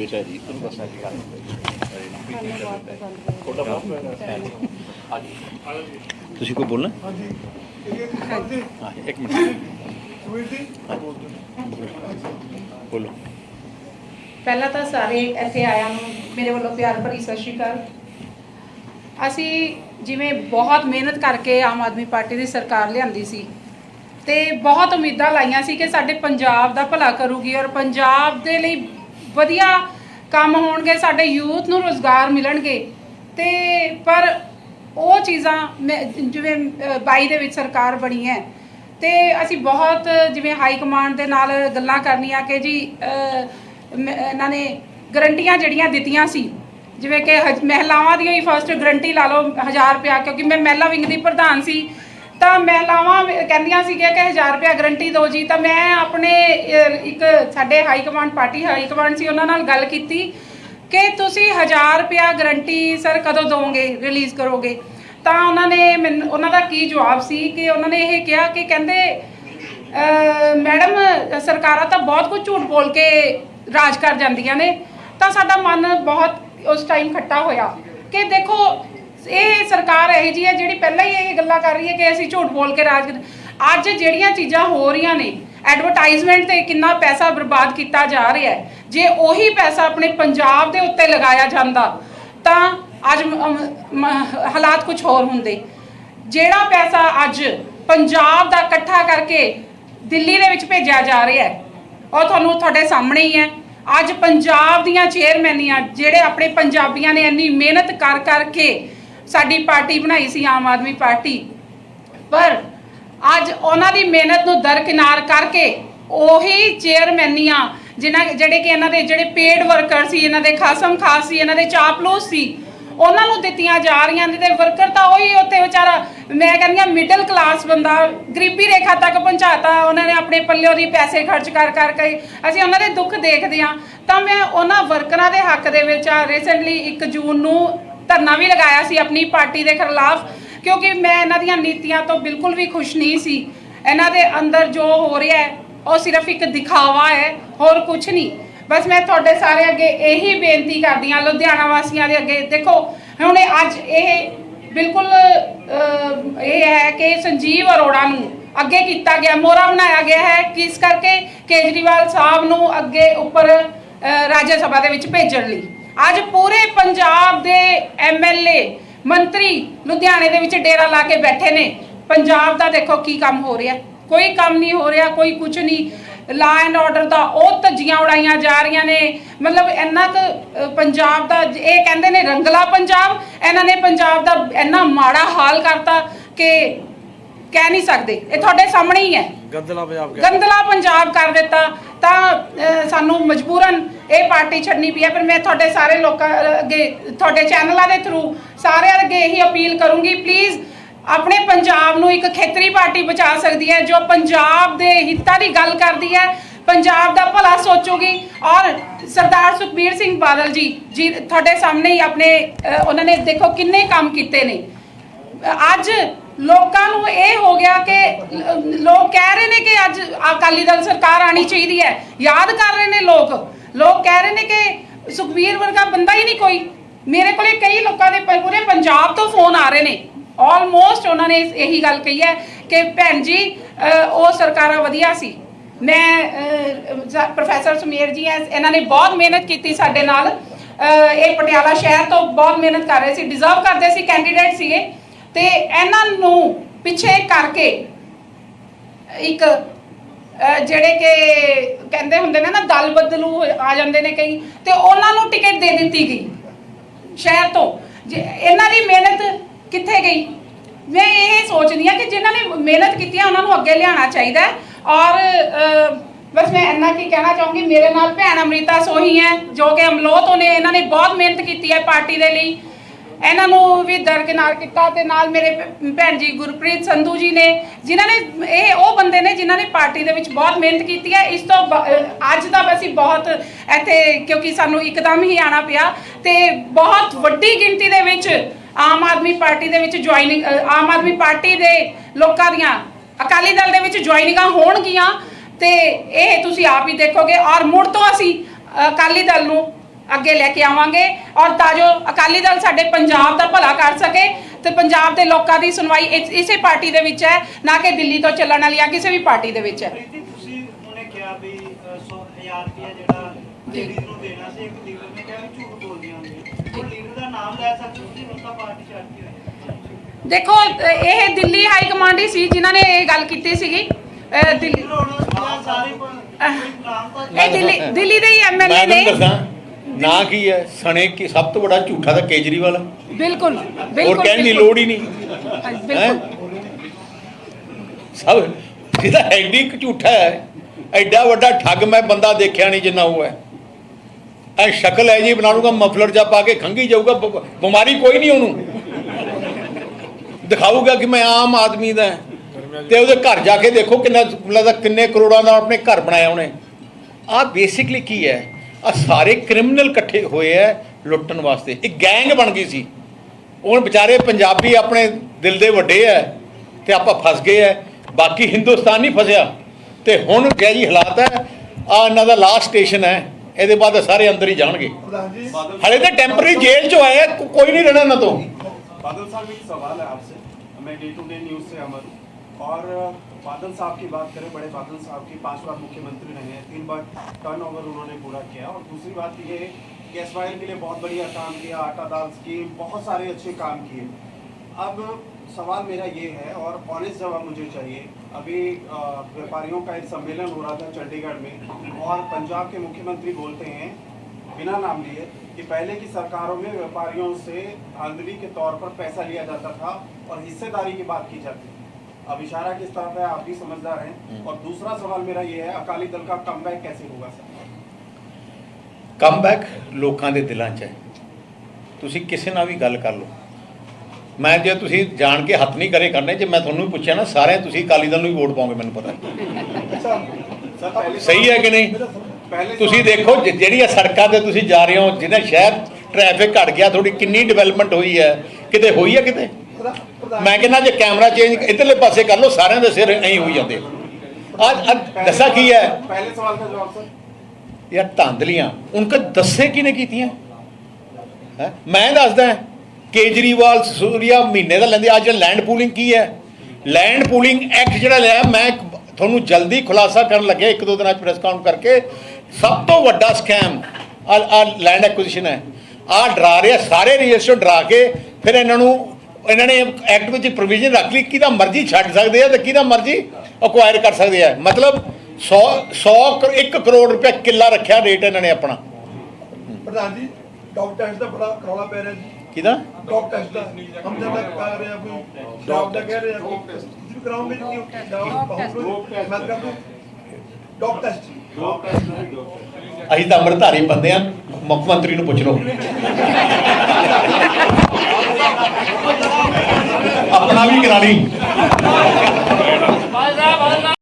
ਬੇਟਾ ਹੈ ਜੀ ਤੁਹਾਨੂੰ ਬਸ ਅੱਜ ਗੱਲ। ਤੁਸੀਂ ਕੋਈ ਬੋਲਣਾ? ਹਾਂਜੀ ਹਾਂ ਇੱਕ ਮਿੰਟ। ਬੋਲੋ। ਪਹਿਲਾਂ ਤਾਂ ਸਾਰੇ ਇੱਥੇ ਆਇਆਂ ਨੂੰ ਮੇਰੇ ਵੱਲੋਂ ਪਿਆਰ ਭਰੀ ਸਤਿ ਸ਼੍ਰੀ ਅਕਾਲ। ਅਸੀਂ ਜਿਵੇਂ ਬਹੁਤ ਮਿਹਨਤ ਕਰਕੇ ਆਮ ਆਦਮੀ ਪਾਰਟੀ ਦੀ ਸਰਕਾਰ ਲਿਆਂਦੀ ਸੀ ਤੇ ਬਹੁਤ ਉਮੀਦਾਂ ਲਾਈਆਂ ਸੀ ਕਿ ਸਾਡੇ ਪੰਜਾਬ ਦਾ ਭਲਾ ਕਰੂਗੀ ਔਰ ਪੰਜਾਬ ਦੇ ਲਈ ਵਧੀਆ ਕੰਮ ਹੋਣਗੇ ਸਾਡੇ ਯੂਥ ਨੂੰ ਰੋਜ਼ਗਾਰ ਮਿਲਣਗੇ। ਤੇ ਪਰ ਉਹ ਚੀਜ਼ਾਂ ਮੈਂ- ਜਿਵੇਂ ਅ, 22 ਦੇ ਵਿੱਚ ਸਰਕਾਰ ਬਣੀ ਹੈ ਤੇ ਅਸੀਂ ਬਹੁਤ ਜਿਵੇਂ ਹਾਈ ਕਮਾਂਡ ਦੇ ਨਾਲ ਗੱਲਾਂ ਕਰਨੀਆਂ ਕਿ ਜੀ ਅ, ਇਹਨਾਂ ਨੇ ਗਰੰਟੀਆਂ ਜਿਹੜੀਆਂ ਦਿੱਤੀਆਂ ਸੀ ਜਿਵੇਂ ਕਿ ਹਜ- ਮਹਿਲਾਵਾਂ ਦੀਆਂ ਹੀ ਫਸਟ ਗਰੰਟੀ ਲਾ ਲਓ 1000 ਰੁਪਇਆ ਕਿਉਂਕਿ ਮੈਂ ਮਹਿਲਾ ਵਿੰਗ ਦੀ ਪ੍ਰਧਾਨ ਸੀ ਤਾਂ ਮਹਿਲਾਵਾਂ ਕਹਿੰਦੀਆਂ ਸੀਗੀਆਂ ਕਿ 1000 ਰੁਪਇਆ ਗਰੰਟੀ ਦਿਓ ਜੀ, ਤਾਂ ਮੈਂ ਆਪਣੇ ਇੱਕ ਸਾਡੇ high command party high command ਸੀ, ਉਹਨਾਂ ਨਾਲ ਗੱਲ ਕੀਤੀ ਕਿ ਤੁਸੀਂ 1000 ਰੁਪਇਆ ਗਰੰਟੀ ਸਰ ਕਦੋਂ ਦੋਗੇ ਰਿਲੀਜ਼ ਕਰੋਗੇ? ਤਾਂ ਉਹਨਾਂ ਨੇ ਮੈਨੂੰ, ਉਹਨਾਂ ਦਾ ਕੀ ਜਵਾਬ ਸੀ ਕਿ ਉਹਨਾਂ ਨੇ ਇਹ ਕਿਹਾ ਕਿ ਕਹਿੰਦੇ, ਅਹ, ਮੈਡਮ, ਸਰਕਾਰਾਂ ਤਾਂ ਬਹੁਤ ਕੁਝ ਝੂਠ ਬੋਲ ਕੇ ਰਾਜ ਕਰ ਜਾਂਦੀਆਂ ਨੇ। ਤਾਂ ਸਾਡਾ ਮਨ ਬਹੁਤ ਉਸ ਟਾਈਮ ਖੱਟਾ ਹੋਇਆ ਕਿ ਦੇਖੋ ਇਹ ਸਰਕਾਰ ਇਹੋ ਜੀ ਹੈ ਜਿਹੜੀ ਪਹਿਲਾਂ ਹੀ ਇਹ ਗੱਲਾਂ ਕਰ ਰਹੀ ਹੈ ਕਿ ਅਸੀਂ ਝੂਠ ਬੋਲ ਕੇ ਰਾਜ ਅੱਜ ਜਿਹੜੀਆਂ ਚੀਜ਼ਾਂ ਹੋ ਰਹੀਆਂ ਨੇ ਐਡਵਰਟਾਈਜ਼ਮੈਂਟ ਤੇ ਕਿੰਨਾ ਪੈਸਾ ਬਰਬਾਦ ਕੀਤਾ ਜਾ ਰਿਹਾ ਹੈ, ਜੇ ਉਹੀ ਪੈਸਾ ਆਪਣੇ ਪੰਜਾਬ ਦੇ ਉੱਤੇ ਲਗਾਇਆ ਜਾਂਦਾ, ਤਾਂ ਅੱਜ ਹਾਲਾਤ ਕੁਝ ਹੋਰ ਹੁੰਦੇ। ਜਿਹੜਾ ਪੈਸਾ ਅੱਜ ਪੰਜਾਬ ਦਾ ਇਕੱਠਾ ਕਰਕੇ ਦਿੱਲੀ ਦੇ ਵਿੱਚ ਭੇਜਿਆ ਜਾ ਰਿਹਾ ਹੈ, ਉਹ ਤੁਹਾਨੂੰ ਤੁਹਾਡੇ ਸਾਹਮਣੇ ਹੀ ਹੈ। ਅੱਜ ਪੰਜਾਬ ਦੀਆਂ ਚੇਅਰਮੈਨੀਆਂ ਜਿਹੜੇ ਆਪਣੇ ਪੰਜਾਬੀਆਂ ਨੇ ਇੰਨੀ ਮਿਹਨਤ ਕਰ ਕਰਕੇ ਸਾਡੀ ਪਾਰਟੀ ਬਣਾਈ ਸੀ ਆਮ ਆਦਮੀ ਪਾਰਟੀ। ਪਰ ਅੱਜ ਉਹਨਾਂ ਦੀ ਮਿਹਨਤ ਨੂੰ ਦਰਕਿਨਾਰ ਕਰਕੇ ਉਹੀ ਚੇਅਰਮੈਨੀਆਂ ਜਿਨ੍ਹਾਂ ਜਿਹੜੇ ਕਿ ਇਹਨਾਂ ਦੇ ਜਿਹੜੇ ਪੇਡ ਵਰਕਰ ਸੀ, ਇਹਨਾਂ ਦੇ ਖਾਸਮ ਖਾਸ ਸੀ, ਇਹਨਾਂ ਦੇ ਚਾਪਲੂਸ ਸੀ, ਉਹਨਾਂ ਨੂੰ ਦਿੱਤੀਆਂ ਜਾ ਰਹੀਆਂ ਨੇ ਤੇ ਵਰਕਰ ਤਾਂ ਉਹੀ ਉੱਥੇ ਵਿਚਾਰਾ, ਮੈਂ ਕਹਿੰਦੀ ਆ ਮਿਡਲ ਕਲਾਸ ਬੰਦਾ, ਗਰੀਬੀ ਰੇਖਾ ਤੱਕ ਪਹੁੰਚਾਤਾ, ਉਹਨਾਂ ਨੇ ਆਪਣੇ ਪੱਲਿਓ ਦੀ ਪੈਸੇ ਖਰਚ ਕਰ ਕਰਕੇ ਅਸੀਂ ਉਹਨਾਂ ਦੇ ਦੁੱਖ ਦੇਖਦੇ ਆ ਤਾਂ ਮੈਂ ਉਹਨਾਂ ਵਰਕਰਾਂ ਦੇ ਹੱਕ ਦੇ ਵਿੱਚ ਆ ਰੀਸੈਂਟਲੀ 1 ਜੂਨ ਨੂੰ ਧਰਨਾ ਵੀ ਲਗਾਇਆ ਸੀ ਆਪਣੀ ਪਾਰਟੀ ਦੇ ਖਿਲਾਫ, ਕਿਉਂਕਿ ਮੈਂ ਇਹਨਾਂ ਦੀਆਂ ਨੀਤੀਆਂ ਤੋਂ ਬਿਲਕੁਲ ਵੀ ਖੁਸ਼ ਨਹੀਂ ਸੀ। ਇਹਨਾਂ ਦੇ ਅੰਦਰ ਜੋ ਹੋ ਰਿਹਾ ਹੈ, ਉਹ ਸਿਰਫ ਇੱਕ ਦਿਖਾਵਾ ਹੈ, ਹੋਰ ਕੁਝ ਨਹੀਂ। ਬਸ ਮੈਂ ਤੁਹਾਡੇ ਸਾਰੇ ਅੱਗੇ ਇਹੀ ਬੇਨਤੀ ਕਰਦੀ ਹਾਂ, ਲੁਧਿਆਣਾ ਵਾਸੀਆਂ ਦੇ ਅੱਗੇ। ਦੇਖੋ, ਹੁਣ ਅੱਜ ਇਹ ਬਿਲਕੁਲ ਇਹ ਹੈ ਕਿ ਸੰਜੀਵ ਅਰੋੜਾ ਨੂੰ ਅੱਗੇ ਕੀਤਾ ਗਿਆ ਮੋਰਾ ਬਣਾਇਆ ਗਿਆ ਹੈ। ਕਿਸ ਕਰਕੇ? ਕੇਜਰੀਵਾਲ ਸਾਹਿਬ ਨੂੰ ਅੱਗੇ ਉੱਪਰ ਰਾਜ ਸਭਾ ਦੇ ਵਿੱਚ ਭੇਜਣ ਲਈ। ਅੱਜ ਪੂਰੇ ਪੰਜਾਬ ਦੇ ਐਮਐਲਏ ਮੰਤਰੀ ਲੁਧਿਆਣੇ ਦੇ ਵਿੱਚ ਡੇਰਾ ਲਾ ਕੇ ਬੈਠੇ ਨੇ। ਪੰਜਾਬ ਦਾ ਦੇਖੋ ਕੀ ਕੰਮ ਹੋ ਰਿਹਾ। ਕੋਈ ਕੰਮ ਨਹੀਂ ਹੋ ਰਿਹਾ, ਕੋਈ ਕੁਝ ਨਹੀਂ। ਲਾ ਐਂਡ ਆਰਡਰ ਦਾ ਉਹ ਧੱਜੀਆਂ ਉਡਾਈਆਂ ਜਾ ਰਹੀਆਂ ਨੇ। ਮਤਲਬ ਇੰਨਾ ਕੁ ਪੰਜਾਬ ਦਾ ਇਹ ਕਹਿੰਦੇ ਨੇ ਰੰਗਲਾ ਪੰਜਾਬ। ਇਹਨਾਂ ਨੇ ਪੰਜਾਬ ਦਾ ਇੰਨਾ ਮਾੜਾ ਹਾਲ ਕਰਤਾ ਕਿ ਕਹਿ ਨਹੀਂ ਸਕਦੇ। ਇਹ ਤੁਹਾਡੇ ਸਾਹਮਣੇ ਹੀ ਹੈ। ਗੰਦਲਾ ਪੰਜਾਬ ਕਹਿ ਗੰਦਲਾ ਪੰਜਾਬ ਕਰ ਦਿੱਤਾ। ਤਾਂ ਅਹ, ਸਾਨੂੰ ਮਜਬੂਰਨ ਇਹ ਪਾਰਟੀ ਛੱਡਣੀ ਪਈ ਹੈ। ਪਰ ਮੈਂ ਤੁਹਾਡੇ ਸਾਰੇ ਲੋਕਾਂ ਅੱਗੇ ਤੁਹਾਡੇ ਚੈਨਲਾਂ ਦੇ ਥਰੂ ਸਾਰਿਆਂ ਅੱਗੇ ਇਹੀ ਅਪੀਲ ਕਰੂੰਗੀ। ਪਲੀਜ਼ ਆਪਣੇ ਪੰਜਾਬ ਨੂੰ ਇੱਕ ਖੇਤਰੀ ਪਾਰਟੀ ਬਚਾ ਸਕਦੀ ਹੈ ਜੋ ਪੰਜਾਬ ਦੇ ਹਿੱਤਾਂ ਦੀ ਗੱਲ ਕਰਦੀ ਹੈ। ਪੰਜਾਬ ਦਾ ਭਲਾ ਸੋਚੂਗੀ। ਔਰ ਸਰਦਾਰ ਸੁਖਬੀਰ ਸਿੰਘ ਬਾਦਲ ਜੀ ਜੀ ਤੁਹਾਡੇ ਸਾਹਮਣੇ ਹੀ ਆਪਣੇ ਅਹ, ਉਹਨਾਂ ਨੇ ਦੇਖੋ ਕਿੰਨੇ ਕੰਮ ਕੀਤੇ ਨੇ। ਅੱਜ ਲੋਕਾਂ ਨੂੰ ਇਹ ਹੋ ਗਿਆ ਕਿ ਲੋਕ ਕਹਿ ਰਹੇ ਨੇ ਕਿ ਅੱਜ ਅਕਾਲੀ ਦਲ ਸਰਕਾਰ ਆਣੀ ਚਾਹੀਦੀ ਹੈ। ਯਾਦ ਕਰ ਰਹੇ ਨੇ ਲੋਕ। ਲੋਕ ਕਹਿ ਰਹੇ ਨੇ ਕਿ ਸੁਖਬੀਰ ਵਰਗਾ ਬੰਦਾ ਹੀ ਨਹੀਂ ਕੋਈ। ਮੇਰੇ ਕੋਲੇ ਕਈ ਲੋਕਾਂ ਦੇ ਪੂਰੇ ਪੰਜਾਬ ਤੋਂ ਫੋਨ ਆ ਰਹੇ ਨੇ। ਆਲਮੋਸਟ ਉਹਨਾਂ ਨੇ ਇਹੀ ਗੱਲ ਕਹੀ ਹੈ ਕਿ ਭੈਣ ਜੀ ਉਹ ਸਰਕਾਰਾਂ ਵਧੀਆ ਸੀ। ਮੈਂ ਪ੍ਰੋਫੈਸਰ ਸੁਮੇਰ ਜੀ ਐ ਇਹਨਾਂ ਨੇ ਬਹੁਤ ਮਿਹਨਤ ਕੀਤੀ ਸਾਡੇ ਨਾਲ। ਇਹ ਪਟਿਆਲਾ ਸ਼ਹਿਰ ਤੋਂ ਬਹੁਤ ਮਿਹਨਤ ਕਰ ਰਹੇ ਸੀ। ਡਿਜ਼ਰਵ ਕਰਦੇ ਸੀ ਕੈਂਡੀਡੇਟ ਸੀਗੇ। ਤੇ ਇਹਨਾਂ ਨੂੰ ਪਿੱਛੇ ਕਰਕੇ ਇੱਕ ਜਿਹੜੇ ਕਿ ਕਹਿੰਦੇ ਹੁੰਦੇ ਨੇ ਨਾ, ਦਲ ਬਦਲੂ ਆ ਜਾਂਦੇ ਨੇ ਕਈ, ਤੇ ਉਹਨਾਂ ਨੂੰ ਟਿਕਟ ਦੇ ਦਿੱਤੀ ਗਈ ਸ਼ਹਿਰ ਤੋਂ। ਇਹਨਾਂ ਦੀ ਮਿਹਨਤ ਕਿੱਥੇ ਗਈ? ਮੈਂ ਇਹ ਸੋਚਦੀ ਹਾਂ ਕਿ ਜਿਨ੍ਹਾਂ ਨੇ ਮਿਹਨਤ ਕੀਤੀ ਹੈ ਉਹਨਾਂ ਨੂੰ ਅੱਗੇ ਲਿਆਉਣਾ ਚਾਹੀਦਾ ਔਰ ਬਸ ਮੈਂ ਇੰਨਾ ਕੀ ਕਹਿਣਾ ਚਾਹੂੰਗੀ, ਮੇਰੇ ਨਾਲ ਭੈਣ ਅਮ੍ਰਿਤਾ ਸੋਹੀ ਹੈ, ਜੋ ਕਿ ਅਮਲੋਹ ਤੋਂ ਨੇ, ਇਹਨਾਂ ਨੇ ਬਹੁਤ ਮਿਹਨਤ ਕੀਤੀ ਹੈ ਪਾਰਟੀ ਦੇ ਲਈ। ਇਹਨਾਂ ਨੂੰ ਵੀ ਦਰਕਿਨਾਰ ਕੀਤਾ ਤੇ ਨਾਲ ਮੇਰੇ ਭੈਣ ਜੀ ਗੁਰਪ੍ਰੀਤ ਸੰਧੂ ਜੀ ਨੇ, ਜਿਨ੍ਹਾਂ ਨੇ ਇਹ ਉਹ ਬੰਦੇ ਨੇ ਜਿਨ੍ਹਾਂ ਨੇ ਪਾਰਟੀ ਦੇ ਵਿੱਚ ਬਹੁਤ ਮਿਹਨਤ ਕੀਤੀ ਹੈ। ਇਸ ਤੋਂ ਅੱਜ ਦਾ ਅਸੀਂ ਬਹੁਤ ਇੱਥੇ, ਕਿਉਂਕਿ ਸਾਨੂੰ ਇੱਕਦਮ ਹੀ ਆਣਾ ਪਿਆ ਤੇ ਬਹੁਤ ਵੱਡੀ ਗਿਣਤੀ ਦੇ ਵਿੱਚ ਆਮ ਆਦਮੀ ਪਾਰਟੀ ਦੇ ਵਿੱਚ ਜੁਆਇਨਿੰਗ ਆਮ ਆਦਮੀ ਪਾਰਟੀ ਦੇ ਲੋਕਾਂ ਦੀਆਂ ਅਕਾਲੀ ਦਲ ਦੇ ਵਿੱਚ ਜੁਆਇਨਿੰਗਾਂ ਹੋਣਗੀਆਂ ਤੇ ਇਹ ਤੁਸੀਂ ਆਪ ਹੀ ਦੇਖੋਗੇ ਔਰ ਮੁੜ ਤੋਂ ਅਸੀਂ ਅਕਾਲੀ ਦਲ ਨੂੰ ਅੱਗੇ ਲੈ ਕੇ ਆਵਾਂਗੇ ਔਰ ਤਾਂ ਜੋ ਅਕਾਲੀ ਦਲ ਸਾਡੇ ਪੰਜਾਬ ਦਾ ਭਲਾ ਕਰ ਸਕੇ ਤੇ ਪੰਜਾਬ ਦੇ ਲੋਕਾਂ ਦੀ ਸੁਣਵਾਈ ਇਸ- ਇਸੇ ਪਾਰਟੀ ਦੇ ਵਿੱਚ ਹੈ ਨਾ ਕਿ ਦਿੱਲੀ ਤੋਂ ਚੱਲਣ ਵਾਲੀ ਜਾਂ ਕਿਸੇ ਵੀ ਪਾਰਟੀ ਦੇ ਵਿੱਚ ਹੈ। ਪ੍ਰੀਤੀ ਤੁਸੀਂ ਉਹਨੇ ਕਿਹਾ ਵੀ 100000 ਰੁਪਇਆ ਜਿਹੜਾ ਜੀ। ਲੇਡੀਜ਼ ਨੂੰ ਦੇਣਾ ਸੀ ਇੱਕ ਲੀਡਰ ਨੇ ਕਿਹਾ ਵੀ ਝੂਠ ਬੋਲਦੀਆਂ ਹੁੰਦੀਆਂ ਉਹ ਲੀਡਰ ਦਾ ਨਾਮ ਲੈ ਸਕਦੇ ਹੋ ਤੁਸੀਂ? ਉਸਦਾ ਪਾਰਟੀ ਛੱਡ ਕੇ ਹੋਏ ਦੇਖੋ ਇਹ ਦਿੱਲੀ ਹਾਈ ਕਮਾਂਡ ਹੀ ਸੀ ਜਿਨ੍ਹਾਂ ਨੇ ਇਹ ਗੱਲ ਕੀਤੀ ਸੀਗੀ। ਦਿੱਲੀ ਲੀਡਰ ਹੁਣ ਸਾਰੇ ਪ- ਕੋਈ ਨਾਮ ਤਾਂ ਇਹ ਦਿੱਲੀ ਦਿੱਲੀ ਦੇ ਹੀ ਐਮਐਲਏ ਨੇ। ਦੱਸਾਂ ਨਾ ਕੀ ਹੈ? ਸਣੇ ਕੀ ਸਭ ਤੋਂ ਵੱਡਾ ਝੂਠਾ ਤਾਂ ਕੇਜਰੀਵਾਲ ਹੈ। ਬਿਲਕੁਲ ਹੋਰ ਬਿਲਕੁਲ ਕਹਿਣ ਦੀ ਬਿਲਕੁਲ। ਲੋੜ ਹੀ ਨਹੀਂ। ਹਾਂਜੀ, ਹੈ ਬਿਲਕੁਲ। ਸਭ ਜਿਹਦਾ ਐਡੀ ਇੱਕ ਝੂਠਾ ਹੈ। ਐਡਾ ਵੱਡਾ ਠੱਗ ਮੈਂ ਬੰਦਾ ਦੇਖਿਆ ਨਹੀਂ ਜਿੰਨਾ ਉਹ ਹੈ। ਐ ਸ਼ਕਲ ਹੈ ਜੀ ਬਣਾ ਲੂਗਾ ਮਫਲਰ ਜਾ ਪਾ ਕੇ ਖੰਗੀ ਜਾਊਗਾ ਬ- ਬਿਮਾਰੀ ਕੋਈ ਨਹੀਂ ਉਹਨੂੰ। ਦਿਖਾਊਗਾ ਕਿ ਮੈਂ ਆਮ ਆਦਮੀ ਦਾ ਹਾਂ। ਤੇ ਉਹਦੇ ਘਰ ਜਾ ਕੇ ਦੇਖੋ ਕਿੰਨਾ ਲੱਗਦਾ ਕਿੰਨੇ ਕਰੋੜਾਂ ਦਾ ਆਪਣੇ ਘਰ ਬਣਾਇਆ ਉਹਨੇ। ਆ ਬੇਸਿਕਲੀ ਕੀ ਹੈ? ਆ ਸਾਰੇ ਕ੍ਰਿਮੀਨਲ ਇਕੱਠੇ ਹੋਏ ਐ ਲੁੱਟਣ ਵਾਸਤੇ ਇੱਕ ਗੈਂਗ ਬਣ ਗਈ ਸੀ ਹੁਣ ਵਿਚਾਰੇ ਪੰਜਾਬੀ ਆਪਣੇ ਦਿਲ ਦੇ ਵੱਡੇ ਐ ਤੇ ਆਪਾਂ ਫਸ ਗਏ ਐ ਬਾਕੀ ਹਿੰਦੁਸਤਾਨ ਨਹੀਂ ਫਸਿਆ ਤੇ ਹੁਣ ਕਿਹਾ ਜੀ ਹਾਲਾਤ ਹੈ ਆ ਇਹਨਾਂ ਦਾ ਲਾਸਟ ਸਟੇਸ਼ਨ ਹੈ ਇਹਦੇ ਬਾਅਦ ਇਹ ਸਾਰੇ ਅੰਦਰ ਹੀ ਜਾਣਗੇ ਹਲੇ ਤਾਂ ਟੈਂਪਰੇਰੀ ਜੇਲ੍ਹ ਚ ਆਏ ਆ, ਕੋ- ਕੋਈ ਨਹੀਂ ਰਹਿਣਾ ਇਹਨਾਂ ਤੋਂ बादल साहब एक सवाल है आपसे मैं डे टू डे न्यूज़ से अमर हूँ और बादल साहब की बात करें, बड़े बादल साहब की पाँच बार मुख्यमंत्री रहे हैं। तीन बार टर्न ओवर उन्होंने पूरा किया। और दूसरी बात ये कि एस के लिए बहुत बढ़िया काम किया, आटा दाल स्कीम बहुत सारे अच्छे काम किए। अब सवाल मेरा ये है, और ऑनेस्ट जवाब मुझे चाहिए। अभी व्यापारियों का एक सम्मेलन हो रहा था चंडीगढ़ में, और पंजाब के मुख्यमंत्री बोलते हैं, बिना नाम लिए, कि पहले की सरकारों में व्यापारियों से धांधली के तौर पर पैसा लिया जाता था, और हिस्सेदारी की बात की जाती थी। अब इशारा किस तरफ है आप भी समझदार हैं और दूसरा सवाल मेरा ये है अकाली दल का कमबैक कैसे होगा सर ਕਮਬੈਕ ਲੋਕਾਂ ਦੇ ਦਿਲਾਂ 'ਚ ਹੈ ਤੁਸੀਂ ਕਿਸੇ ਨਾਲ ਵੀ ਗੱਲ ਕਰ ਲਓ ਮੈਂ ਜੇ ਤੁਸੀਂ ਜਾਣ ਕੇ ਹੱਥ ਨਹੀਂ ਕਰੇ ਕਰਨੇ ਜੇ ਮੈਂ ਤੁਹਾਨੂੰ ਵੀ ਪੁੱਛਿਆ ਨਾ ਸਾਰੇ ਤੁਸੀਂ ਅਕਾਲੀ ਦਲ ਨੂੰ ਹੀ ਵੋਟ ਪਾਓਗੇ ਮੈਨੂੰ ਪਤਾ ਹੈ। सर पहले ਸਹੀ ਹੈ ਕਿ ਨਹੀਂ पहले ਤੁਸੀਂ ਦੇਖੋ ਜਿ- ਜਿਹੜੀਆਂ ਸੜਕਾਂ ਤੇ ਤੁਸੀਂ ਜਾ ਰਹੇ ਹੋ ਜਿਹਨਾਂ ਸ਼ਹਿਰ ਟ੍ਰੈਫਿਕ ਘਟ ਗਿਆ ਥੋੜੀ ਕਿੰਨੀ ਡਿਵੈਲਪਮੈਂਟ ਹੋਈ ਹੈ ਕਿਤੇ ਹੋਈ ਹੈ ਕਿਤੇ ਮੈਂ ਕਹਿੰਦਾ ਜੇ ਕੈਮਰਾ ਚੇਂਜ ਇਧਰਲੇ ਪਾਸੇ ਕਰ ਲਓ ਸਾਰਿਆਂ ਦੇ ਸਿਰ ਐਂ ਹੋਈ ਜਾਂਦੇ। ਅੱਜ ਦੱਸਾ ਕੀ ਹੈ? ਪਹਿਲੇ ਸਵਾਲ ਦਾ ਜਵਾਬ ਸਰ। ਯਾਰ ਧਾਂਦਲੀਆਂ ਉਹਨਾਂ ਦੱਸੇ ਕਿਨੇ ਕੀਤੀਆਂ? ਮੈਂ ਦੱਸਦਾ ਕੇਜਰੀਵਾਲ ਸੂਰਿਆ ਮਹੀਨੇ ਦਾ ਲੈਂਦੇ ਅੱਜ ਲੈਂਡ ਪੂਲਿੰਗ ਕੀ ਹੈ? ਲੈਂਡ ਪੂਲਿੰਗ ਐਕਟ ਜਿਹੜਾ ਲਿਆ ਮੈਂ ਤੁਹਾਨੂੰ ਜਲਦੀ ਖੁਲਾਸਾ ਕਰਨ ਲੱਗਿਆ ਇੱਕ ਦੋ ਦਿਨਾਂ ਚ ਪ੍ਰੈਸ ਕਾਨਫਰੰਸ ਕਰਕੇ। ਸਭ ਤੋਂ ਵੱਡਾ ਸਕੈਮ ਆ ਲੈਂਡ ਐਕੁਜੀਸ਼ਨ ਹੈ। ਆ ਡਰਾ ਰਿਹਾ ਸਾਰੇ ਰਜਿਸਟਰ ਡਰਾ ਕੇ ਫਿਰ ਇਹਨਾਂ ਨੂੰ ਇਹਨਾਂ ਨੇ ਐਕਟ ਵਿੱਚ ਪ੍ਰੋਵੀਜ਼ਨ ਰੱਖ ਲਈ ਕਿਹਦਾ ਮਰਜ਼ੀ ਛੱਡ ਸਕਦੇ ਆ ਤੇ ਕਿਹਦਾ ਮਰਜ਼ੀ ਅਕਵਾਇਰ ਕਰ ਸਕਦੇ ਆ। ਮਤਲਬ 100 100 1 ਕਰੋੜ ਰੁਪਏ ਕਿੱਲਾ ਰੱਖਿਆ ਰੇਟ ਇਹਨਾਂ ਨੇ ਆਪਣਾ। ਪ੍ਰਧਾਨ ਜੀ ਡੌਗ ਟੈਕਸ ਦਾ ਬੜਾ ਰੌਲਾ ਪੈ ਰਿਹਾ ਜੀ। ਕਿਹਦਾ? ਡੌਗ ਟੈਕਸ ਦਾ। ਹਮ ਜਦ ਤੱਕ ਕਰ ਰਹੇ ਆ ਕੋਈ ਡੌਗ ਦਾ ਕਹਿ ਰਹੇ ਆ ਕੋਈ। ਤੁਸੀਂ ਵੀ ਕਰਾਓਗੇ ਜੀ ਕਿ ਡੌਗ ਮੈਂ ਕਰ ਦੂੰ। ਡੌਗ ਟੈਸਟ ਅਸੀਂ ਤਾਂ ਅੰਮ੍ਰਿਤਧਾਰੀ ਬੰਦੇ ਆ ਮੁੱਖ ਮੰਤਰੀ ਨੂੰ ਪੁੱਛ ਲਓ। ਵੀ ਕਰਾ ਲਈ